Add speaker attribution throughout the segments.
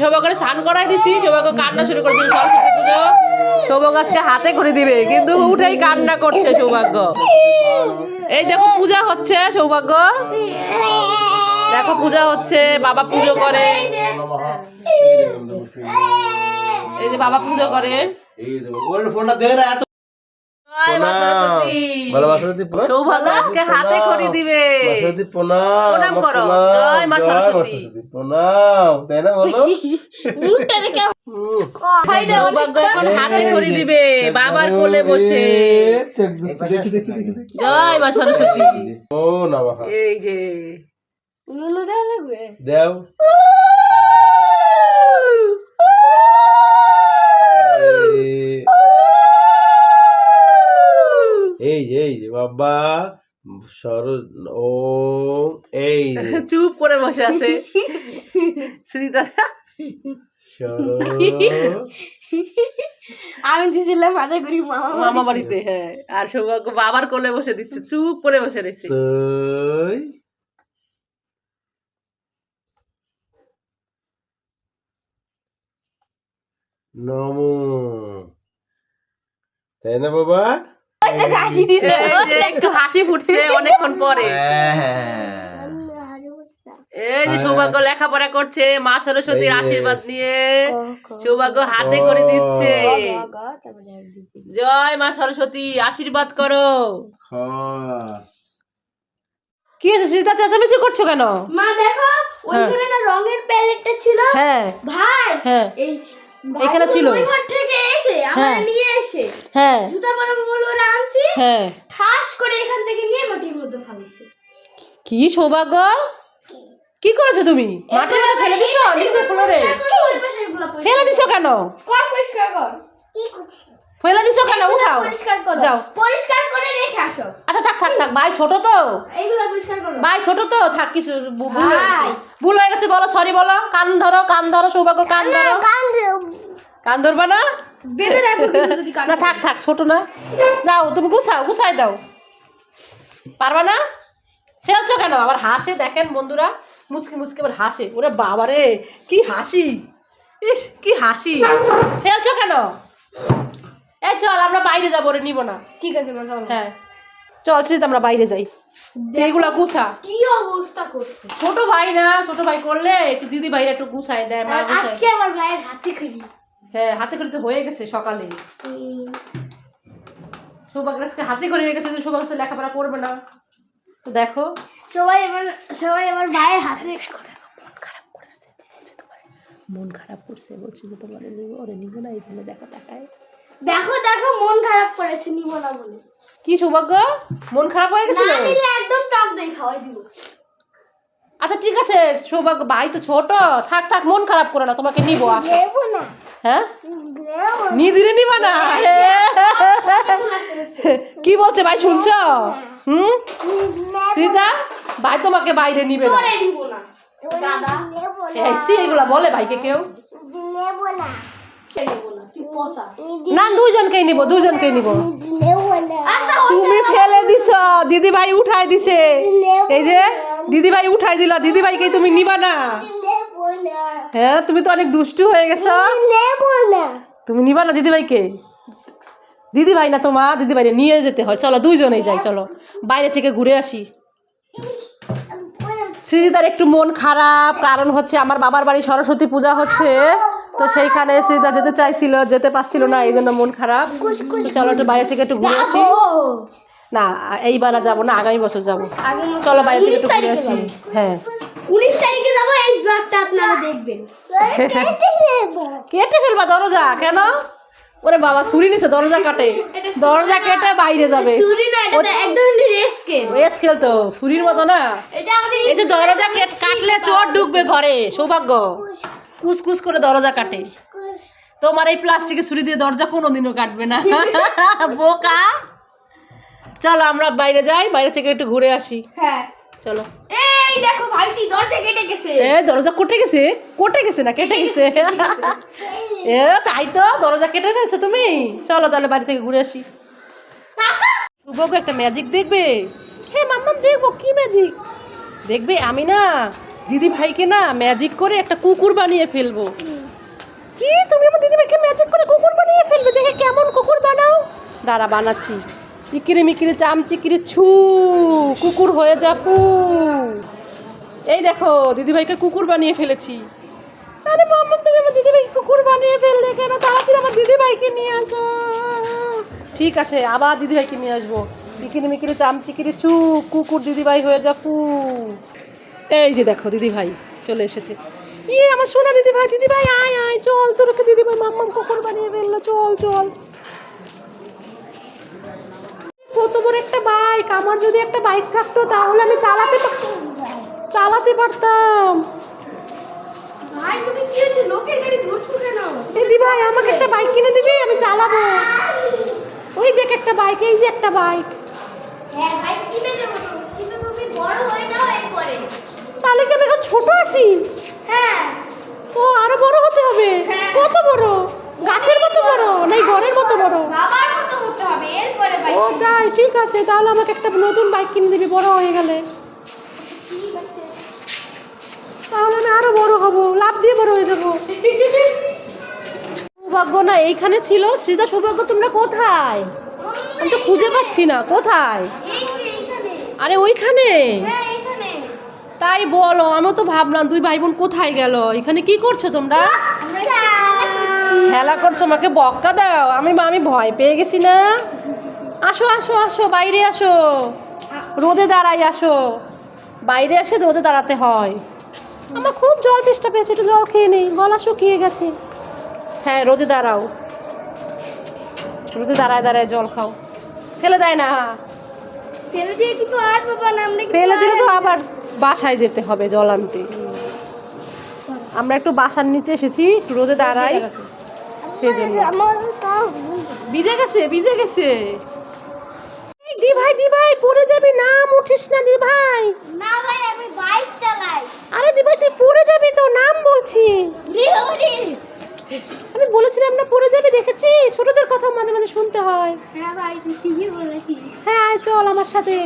Speaker 1: সৌভাগ্যরে স্নান করাই দিছি, সৌভাগ্য কান্না শুরু করে দিয়েছে, সরস্বতী পুজো। সৌভাগ্য হাতে করে দিবে, কিন্তু উঠেই কান্না করছে সৌভাগ্য। এই দেখো পূজা হচ্ছে, সৌভাগ্য। দেখো পূজা হচ্ছে, বাবা পুজো করে। এই যে বাবা পুজো করে।
Speaker 2: ফোনটা
Speaker 1: আজকে হাতে করে দিবে।
Speaker 2: প্রণাম।
Speaker 1: প্রণাম করো। জয় মা সরস্বতী।
Speaker 2: প্রণাম। তাই না বলো?
Speaker 3: মুখটা দেখে
Speaker 2: হুম।
Speaker 1: সৌভাগ্য এখন হাতে করে দিবে। বাবার কোলে বসে।
Speaker 2: এ, চোখ দিচ্ছে, দেখি দেখি দেখি দেখি।
Speaker 1: জয় মা সরস্বতী।
Speaker 2: ও নমঃ।
Speaker 1: এই যে।
Speaker 3: গুলো দেওয়া লাগবে?
Speaker 2: দেও। এই যে এই যে বাবা সর ও এই
Speaker 1: চুপ করে বসে আছে। শ্রীদা
Speaker 2: সর
Speaker 3: আমি দিছিলাম মাথায় করি মামা
Speaker 1: মামা বাড়িতে হ্যাঁ। আর সৌভাগ্য বাবার কোলে বসে দিচ্ছে চুপ করে বসে রয়েছে।
Speaker 2: তুই। নমো। তাই না বাবা?
Speaker 1: একটু হাসি ফুটছে অনেকক্ষণ পরে। এই যে সৌভাগ্য লেখাপড়া করছে মা সরস্বতীর আশীর্বাদ নিয়ে সৌভাগ্য হাতে করে দিচ্ছে। জয় মা সরস্বতী আশীর্বাদ করো।
Speaker 2: হ্যাঁ
Speaker 1: কি হয়েছে সীতা চেঁচামেচি করছ কেন?
Speaker 3: মা দেখো ওইখানে একটা রঙের প্যালেটটা ছিল।
Speaker 1: হ্যাঁ।
Speaker 3: ভাই
Speaker 1: হ্যাঁ। এখানে ছিল?
Speaker 3: থেকে এসে আমরা
Speaker 1: হ্যাঁ।
Speaker 3: নিয়ে এসে।
Speaker 1: হ্যাঁ।
Speaker 3: জুতা
Speaker 1: হ্যাঁ।
Speaker 3: ঠাস করে এখান থেকে নিয়ে মাটির মধ্যে ফালাইছে।
Speaker 1: কি সৌভাগ্য? কি? করেছ তুমি? মাটির মধ্যে ফেলে দিছো? নিচে ফ্লোরে? ফেলে দিছো কেন?
Speaker 3: কর পরিষ্কার কর।
Speaker 1: ফেলে দিছো কেন? উঠাও।
Speaker 3: পরিষ্কার কর।
Speaker 1: যাও।
Speaker 3: পরিষ্কার করে রেখে আসো।
Speaker 1: আচ্ছা থাক থাক থাক। ভাই ছোট তো।
Speaker 3: এইগুলো পরিষ্কার করো।
Speaker 1: ভাই ছোট তো। থাক কিছু ভুল হয়ে গেছে ভুল হয়ে গেছে বলো সরি বলো। কান ধরো কান ধরো সৌভাগ্য কান ধরো। কান ধরবা না?
Speaker 3: বেঁধে রাখো কিন্তু যদি কান
Speaker 1: না থাক থাক ছোট না। যাও তুমি গুছাও গুছাই দাও। পারবা না? ফেলছো কেন? আবার হাসে দেখেন বন্ধুরা মুচকি মুচকি আবার হাসে। ওরে বাবারে কি হাসি। ইস কি হাসি। ফেলছো কেন? এই চল আমরা বাইরে যাব রে নিব না।
Speaker 3: ঠিক আছে মা চলো।
Speaker 1: হ্যাঁ। চল সিত আমরা বাইরে যাই। এইগুলা গুছা।
Speaker 3: কি অবস্থা করছে।
Speaker 1: ছোট ভাই না ছোট ভাই করলে একটু দিদি ভাইরা একটু গুছাই দেয় মা
Speaker 3: আজকে আমার ভাইয়ের হাতে খুলি।
Speaker 1: হ্যাঁ হাতে করে তো হয়ে গেছে সকালে। সৌভাগ্য হাতে করে হয়ে গেছে সৌভাগ্য আজকে লেখাপড়া করবে না। তো দেখো।
Speaker 3: সবাই এবার সবাই আমার ভাইয়ের হাতে
Speaker 1: মন খারাপ করেছে মন খারাপ করছে বলছে যে তোমার নিব ওরে নিব না এই জন্য দেখো তাকায়।
Speaker 3: দেখো দেখো মন খারাপ করেছে নিব না বলে।
Speaker 1: কি সৌভাগ্য? মন খারাপ হয়ে গেছিল
Speaker 3: না নিলে একদম টক দই খাওয়াই দিব।
Speaker 1: আচ্ছা ঠিক আছে সৌভাগ্য ভাই তো ছোট। থাক থাক মন খারাপ করো না তোমাকে নিব
Speaker 3: না।
Speaker 1: হ্যাঁ? নি। দিলে নিবা না কি বলছে ভাই শুনছ? হুম? সীতা ভাই তোমাকে বাইরে নিবে না। এগুলা বলে ভাইকে কেউ?
Speaker 3: নেব না। নেব না তুই পসা
Speaker 1: না। দুইজনকেই নিব দুইজনকেই নিব। তুমি ফেলে দিছ দিদি ভাই উঠাই দিছে। এই যে দিদি ভাই উঠাই দিলা দিদি ভাইকে তুমি নিবা না। হ্যাঁ তুমি তো অনেক দুষ্টু হয়ে গেছো। তুমি নিবা না দিদি ভাইকে দিদি ভাই না তোমা দিদি ভাইরে নিয়ে যেতে হয়। চলো দুইজনেই যাই চলো। বাইরে থেকে ঘুরে আসি। সৃজিতার একটু মন খারাপ কারণ হচ্ছে আমার বাবার বাড়ি সরস্বতী পূজা হচ্ছে। তো সেইখানে সৃজিতা যেতে চাইছিল যেতে পারছিল না এই জন্য মন খারাপ। চলো একটু বাইরে থেকে একটু ঘুরে আসি। না এইবার আর যাব না আগামী বছর যাব। চলো বাইরে থেকে একটু ঘুরে আসি। হ্যাঁ।
Speaker 3: উনিশ তারিখে যাব এই ব্লগটা আপনারা দেখবেন।
Speaker 1: কেটে ফেলবা দরজা কেন? ওরে বাবা ছুরি নিছে দরজা কাটে। দরজা কেটে বাইরে যাবে।
Speaker 3: না এটা তো
Speaker 1: ছুরির মতো না। এই যে দরজা কেট- কাটলে চোর ঢুকবে ঘরে সৌভাগ্য। কুসকুস করে দরজা কাটে। তোমার এই প্লাস্টিকের ছুরি দিয়ে দরজা কোনোদিনও কাটবে না। বোকা। চলো আমরা বাইরে যাই বাইরে থেকে একটু ঘুরে আসি।
Speaker 3: হ্যাঁ।
Speaker 1: চলো।
Speaker 3: এই দেখো ভাইটি দরজা কেটে গেছে।
Speaker 1: এ দরজা কোটে গেছে? কোটে গেছে না কেটে গেছে? এ তাই তো দরজা কেটে ফেলছো তুমি। চলো তাহলে বাড়ি থেকে ঘুরে আসি। শুভকে একটা ম্যাজিক দেখবে? হ্যাঁ মাম্মাম দেখব কি ম্যাজিক দেখবে আমি না। দিদি ভাইকে না ম্যাজিক করে একটা কুকুর বানিয়ে ফেলব। কি? তুমি আমার দিদি ভাইকে ম্যাজিক করে কুকুর বানিয়ে ফেলবে? দেখে কেমন কুকুর বানাও। দাঁড়া বানাচ্ছি। ইকিরে মিকিরে চামচিকিরে ছু কুকুর হয়ে যা ফু। এই দেখো দিদি ভাইকে কুকুর বানিয়ে ফেলেছি। আরে মাম্মা তুমি আমার দিদি ভাইকে কুকুর বানিয়ে ফেললে কেন? তাড়াতাড়ি আমার দিদি ভাইকে নিয়ে আসো। ঠিক আছে আবার দিদি ভাইকে নিয়ে আসব। ইকিরে মিকিরে চামচিকিরে ছু কুকুর দিদি ভাই হয়ে যা ফু। এই যে দেখো দিদি ভাই চলে এসেছে। ইয়ে আমার সোনা দিদি ভাই দিদি ভাই আয় আয় চল তোরকে দিদি ভাই মাম্মাম কুকুর বানিয়ে ফেলল চল চল। কত বড় একটা বাইক আমার যদি একটা বাইক থাকতো তাহলে আমি চালাতে পা- চালাতে পারতাম।
Speaker 3: ভাই তুমি কি হচ্ছে লোকের গাড়ি ধরছো কেন?
Speaker 1: দিদি ভাই আমাকে একটা বাইক কিনে দিবি আমি চালাবো। ওই দেখ একটা বাইক এই যে একটা বাইক
Speaker 3: হ্যাঁ ভাই কিনে দেবো। কিন্তু তুমি বড় হয়ে যাও এরপরে।
Speaker 1: তাহলে কি আমি ছোট আছি?
Speaker 3: হ্যাঁ।
Speaker 1: ও আরও বড় হতে হবে?
Speaker 3: হ্যাঁ।
Speaker 1: কত বড়? গাছের মতো বড়? না ঘরের মতো বড়?
Speaker 3: বাবার মতো হতে হবে এরপরে ভাই
Speaker 1: ও তাই ঠিক আছে তাহলে আমাকে একটা নতুন বাইক কিনে দিবি বড় হয়ে গেলে।
Speaker 3: ঠিক আছে।
Speaker 1: তাহলে আমি আরও বড় হব লাভ দিয়ে বড় হয়ে যাব। সৌভাগ্য না এইখানে ছিল। শ্রীদা সৌভাগ্য তোমরা কোথায়? আমি তো খুঁজে পাচ্ছি না কোথায়? আরে ওইখানে?
Speaker 3: হ্যাঁ
Speaker 1: তাই বলো আমিও তো ভাবলাম দুই ভাই বোন কোথায় গেল? এখানে কি করছ তোমরা? খেলা করছ আমাকে বক্কা দাও। আমি আমি ভয় পেয়ে গেছি না। আসো আসো আসো বাইরে আসো। রোদে দাঁড়াই আসো। বাইরে এসে রোদে দাঁড়াতে হয়। আমার খুব জল তেষ্টা পেয়েছে একটু জল খেয়ে নেই। গলা শুকিয়ে গেছে। হ্যাঁ রোদে দাঁড়াও। রোদে দাঁড়ায় দাঁড়ায় জল খাও। ফেলে দেয় না।
Speaker 3: ফেলে দিয়ে কিন্তু আর বাবা না
Speaker 1: ফেলে দিলে তো আবার বাসায় যেতে হবে জল আনতে। আমরা একটু বাসার নিচে এসেছি একটু রোদে দাঁড়াই। ভিজে গেছে। ভিজে গেছে দি ভাই দি ভাই পড়ে যাবি নাম উঠিস না দি ভাই
Speaker 3: না ভাই আমি বাইক চালাই।
Speaker 1: আরে দি ভাই তুই পড়ে যাবি তো নাম বলছি। আমি বলেছিলাম না পড়ে যাবি দেখেছি? ছোটদের কথা মাঝে মাঝে শুনতে হয়।
Speaker 3: হ্যাঁ ভাই তুই ঠিকই বলেছিস।
Speaker 1: হ্যাঁ আয় চল আমার সাথে।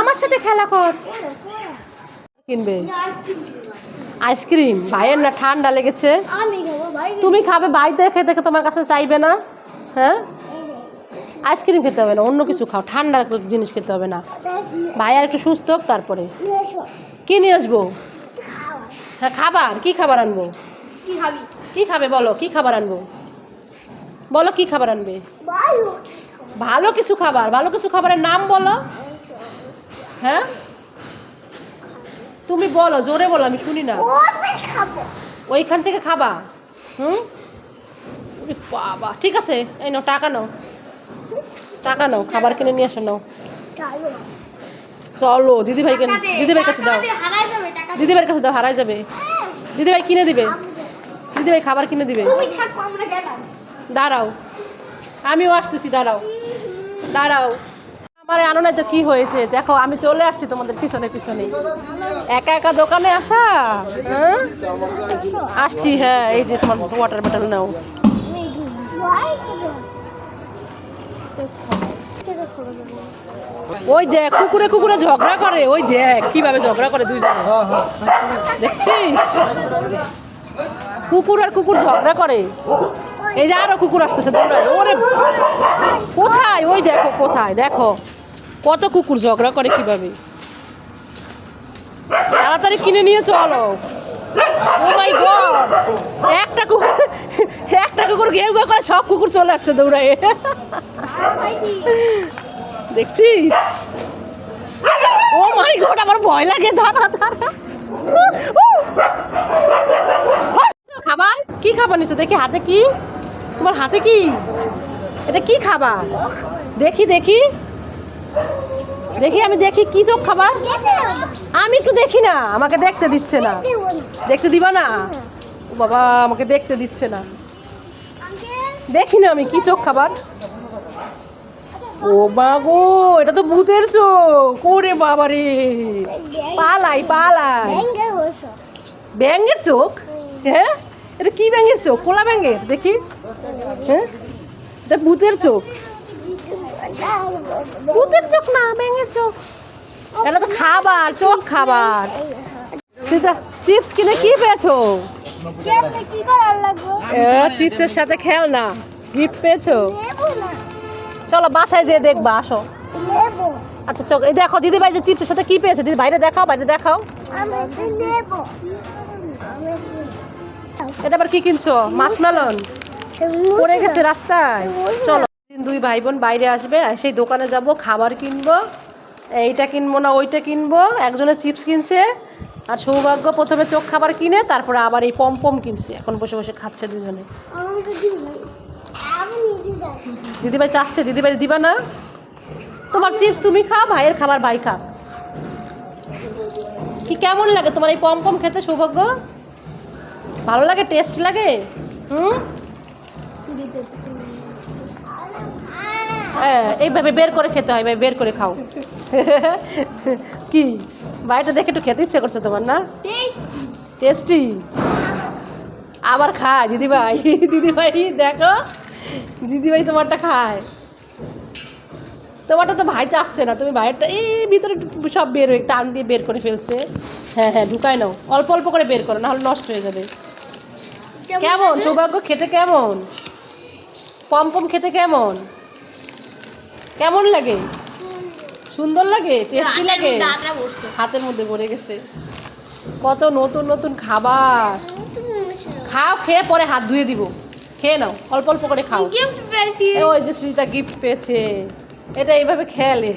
Speaker 1: আমার সাথে খেলা কর। কিনবে? আইসক্রিম? ভাইয়ের না ঠান্ডা লেগেছে? তুমি খাবে ভাই দেখে দেখে তোমার কাছে চাইবে না। হ্যাঁ? আইসক্রিম খেতে হবে না অন্য কিছু খাও। ঠান্ডা জিনিস খেতে হবে না। ভাই আর একটু সুস্থ হোক তারপরে। কি নিয়ে আসব? হ্যাঁ খাবার। কি খাবার আনব?
Speaker 3: কি খাবে?
Speaker 1: বলো কি খাবার আনব? বলো কি খাবার আনবে? ভালো কিছু খাবার ভালো কিছু খাবারের নাম বলো। হ্যাঁ? তুমি বলো জোরে বলো আমি শুনি না। ওইখান থেকে খাবা। হুম? বাবা ঠিক আছে এই নাও টাকা নাও। টাকা নাও খাবার কিনে নিয়ে আসো নাও।
Speaker 3: চলো।
Speaker 1: চলো দিদি ভাইকে দিদি ভাইয়ের কাছে দাও।
Speaker 3: হারাই যাবে টাকা
Speaker 1: দিদি ভাইয়ের কাছে দাও হারাই যাবে। দিদি ভাই কিনে দিবে। দিদি ভাই খাবার কিনে দিবে। দাঁড়াও। আমিও আসতেছি দাঁড়াও। দাঁড়াও। আমার আনো নাই তো কি হয়েছে? দেখো, আমি চলে আসছি তোমাদের পিছনে পিছনে। একা একা দোকানে আসা? হ্যাঁ? আসছি হ্যাঁ এই যে তোমার ওয়াটার বটল নাও। ওই দেখ, কুকুরে কুকুরে ঝগড়া করে, ওই দেখ, কীভাবে ঝগড়া করে দুইজনে। দেখছিস? কুকুর আর কুকুর ঝগড়া করে। এই যে আরও কুকুর আসতেছে, দৌড়ায়। ওরে, কোথায়? ওই দেখো, কোথায়? দেখো। কত কুকুর ঝগড়া করে কীভাবে? তাড়াতাড়ি কিনে নিয়ে চলো। ও মাই গড একটা কুকুর একটা কুকুর, ঘেউ ঘেউ করে সব কুকুর চলে আসছে দৌড়ায়। দেখছিস? ও মাই গড আমার ভয় লাগে, দাঁড়া দাঁড়া। খাবার? কি খাবার নিছো? দেখি হাতে কি? তোমার হাতে কি? এটা কি খাবার? দেখি দেখি। দেখি, আমি দেখি কি চোখ খাবার? আমি একটু দেখি না, আমাকে দেখতে দিচ্ছে না। দেখতে দিবা না? বাবা, আমাকে দেখতে দিচ্ছে না। দেখি না আমি কি চোখ খাবার। ও মা গো এটা তো ভূতের চোখ। ওরে বাবা রে। পালাই পালাই। ব্যাঙের চোখ? হ্যাঁ? এটা কি ব্যাঙের চোখ? কোলা ব্যাঙের? দেখি। হ্যাঁ? এটা ভূতের চোখ। চোখ না, ব্যাঙের চোখ। এটা তো খাবার, চোখ খাবার। চিপস কিনে কি পেয়েছ? চিপসের সাথে খেল না গিফট পেয়েছ? চলো বাসায় যেয়ে দেখবা, আসো। আচ্ছা চল এই দেখো দিদি ভাই যে চিপসের সাথে কি পেয়েছে? দিদি, বাইরে দেখাও বাইরে দেখাও। এটা আবার কি কিনছো? মাসমেলন। পড়ে গেছে রাস্তায়। চলো। দুই ভাই বোন বাইরে আসবে সেই দোকানে যাব, খাবার কিনবো, এইটা কিনবো না ওইটা কিনবো, একজনে চিপস কিনছে, আর সৌভাগ্য প্রথমে চোখ খাবার কিনে, তারপরে আবার এই পমপম কিনছে। এখন বসে বসে খাচ্ছে দুজনে। দিদিভাই চাচ্ছে, দিদিভাই দিবা না। তোমার চিপস তুমি খাও, ভাইয়ের খাবার ভাই খা কি কেমন লাগে তোমার এই পমপম খেতে, সৌভাগ্য? ভালো লাগে, টেস্ট লাগে? হুম? হ্যাঁ এইভাবে বের করে খেতে হয় ভাই বের করে খাও। কি? বাড়িটা দেখে একটু খেতে ইচ্ছে করছে তোমার না? টেস্টি। আবার খায় দিদিভাই দিদিভাই দেখো দিদিভাই তোমারটা খায়। তোমারটা তো ভাই চাচ্ছে না তুমি ভাইয়েরটা এই ভিতরে সব বের হয়ে টান দিয়ে বের করে ফেলছে। হ্যাঁ হ্যাঁ ঢুকায় নাও। অল্প অল্প করে বের করো নাহলে নষ্ট হয়ে যাবে। কেমন সৌভাগ্য খেতে কেমন? পমপম খেতে কেমন? কেমন লাগে? সুন্দর লাগে? টেস্টি লাগে? হাতের মধ্যে ভরে গেছে। কত নতুন নতুন খাবার। খাও খেয়ে পরে হাত ধুয়ে দিব। খেয়ে নাও অল্প অল্প করে খাও। ওই যে শ্রীতা গিফট পেয়েছে। এটা এইভাবে খেলে।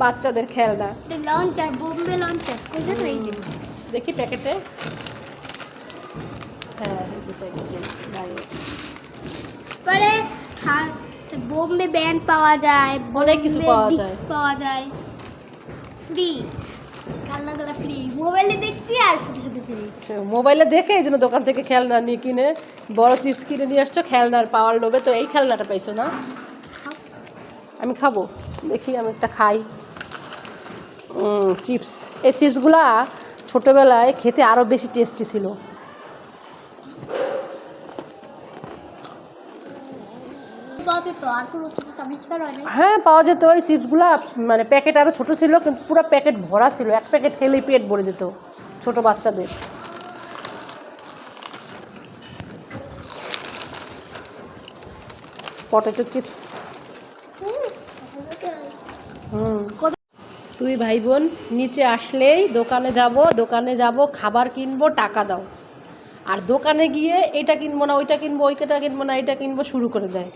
Speaker 1: বাচ্চাদের খেলনা।
Speaker 3: লঞ্চার বোম্বে লঞ্চার
Speaker 1: দেখি প্যাকেটে। হ্যাঁ প্যাকেটে।
Speaker 3: পরে বোম্বে ব্যান্ড পাওয়া যায়
Speaker 1: অনেক কিছু পাওয়া যায়।
Speaker 3: পাওয়া যায়। ফ্রি খেলনাগুলো ফ্রি মোবাইলে দেখছি আর সাথে সাথে ফ্রি
Speaker 1: মোবাইলে দেখে এই জন্য দোকান থেকে খেলনা নিয়ে কিনে বড় চিপস কিনে নিয়ে আসছো খেলনার পাওয়ার লোভে তো এই খেলনাটা পাইছো না? আমি খাব। দেখি আমি একটা খাই। চিপস এই চিপসগুলা ছোটোবেলায় খেতে আরও বেশি টেস্টি ছিল।
Speaker 3: হয়,
Speaker 1: পাওয়া যেত। ওই চিপসগুলা মানে প্যাকেট আরও ছোটো ছিল, কিন্তু পুরো প্যাকেট ভরা ছিল। এক প্যাকেট খেলেই পেট ভরে যেত ছোটো বাচ্চাদের। পটেটো চিপস হুম। তুই ভাই বোন, নিচে আসলেই দোকানে যাব দোকানে যাব, খাবার কিনবো, টাকা দাও। আর দোকানে গিয়ে এটা কিনবো না, ওইটা কিনবো ওইটা কিনবো না, এটা কিনবো, শুরু করে দেয়।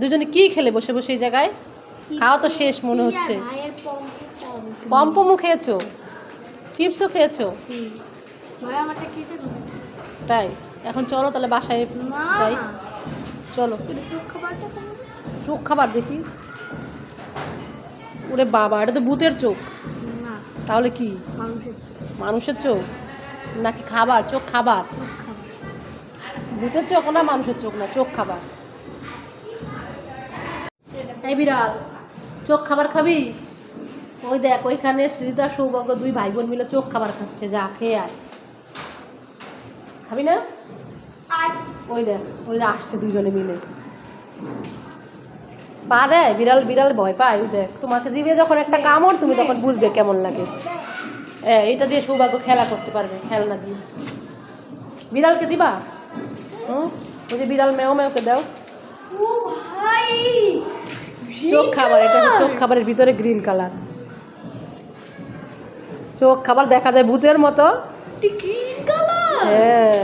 Speaker 1: দুজনে কি খেলে বসে বসে এই জায়গায়? খাওয়া তো শেষ মনে হচ্ছে। পম্পমও খেয়েছো? চিপসও খেয়েছো? তাই? এখন চলো তাহলে বাসায় যাই। চলো। চোখ খাবার দেখি। ওরে বাবা এটা তো ভূতের চোখ। তাহলে কি?
Speaker 3: মানুষের
Speaker 1: চোখ? নাকি খাবার? চোখ খাবার?
Speaker 3: চোখ খাবার।
Speaker 1: ভূতের চোখ না মানুষের চোখ না চোখ খাবার। এই বিড়াল চোখ খাবার খাবি? ওই দেখ ওইখানে শ্রীতা সৌভাগ্য দুই ভাই বোন মিলে চোখ খাবার খাচ্ছে যা খেয়ে আয়। খাবি না? ওই দেখ ওই আসছে দুজনে মিলে। পা দেয়? বিড়াল বিড়াল ভয় পায় ওই দেখ। তোমাকে জিভে যখন একটা কামড় তুমি তখন বুঝবে কেমন লাগে। হ্যাঁ এটা দিয়ে সৌভাগ্য খেলা করতে পারবে খেলনা দিয়ে। বিড়ালকে দিবা? হুম? ওই যে বিড়াল মেও মেওকে দাও।
Speaker 3: ও ভাই!
Speaker 1: চোখ খাবার এটা হচ্ছে চোখ খাবারের ভিতরে গ্রিন কালার চোখ খাবার দেখা যায় ভূতের মতো।
Speaker 3: গ্রিন কালার
Speaker 1: হ্যাঁ।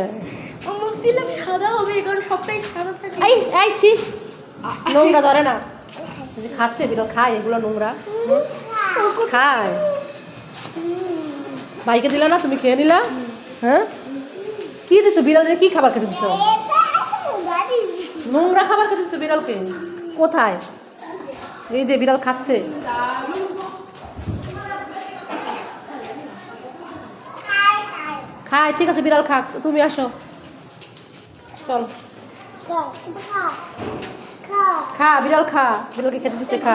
Speaker 3: ভাবছিলাম সাদা হবে কারণ সবটাই সাদা থাকে।
Speaker 1: এই এই ছি। নোংরা ধরে না। খাচ্ছে বিড়াল খায় এগুলো নোংরা। খায়। ভাইকে দিলা না তুমি খেয়ে নিলা? হ্যাঁ? কি দিছো বিড়ালের কি খাবার খেতে দিছো? নোংরা খাবার খেতে দিছো বিড়ালকে? কোথায়? এই যে বিড়াল খাচ্ছে। খায়, ঠিক আছে বিড়াল খাক, তুমি আসো। চল। খা, বিড়াল খা, বিড়ালকে খেতে দিচ্ছে খা।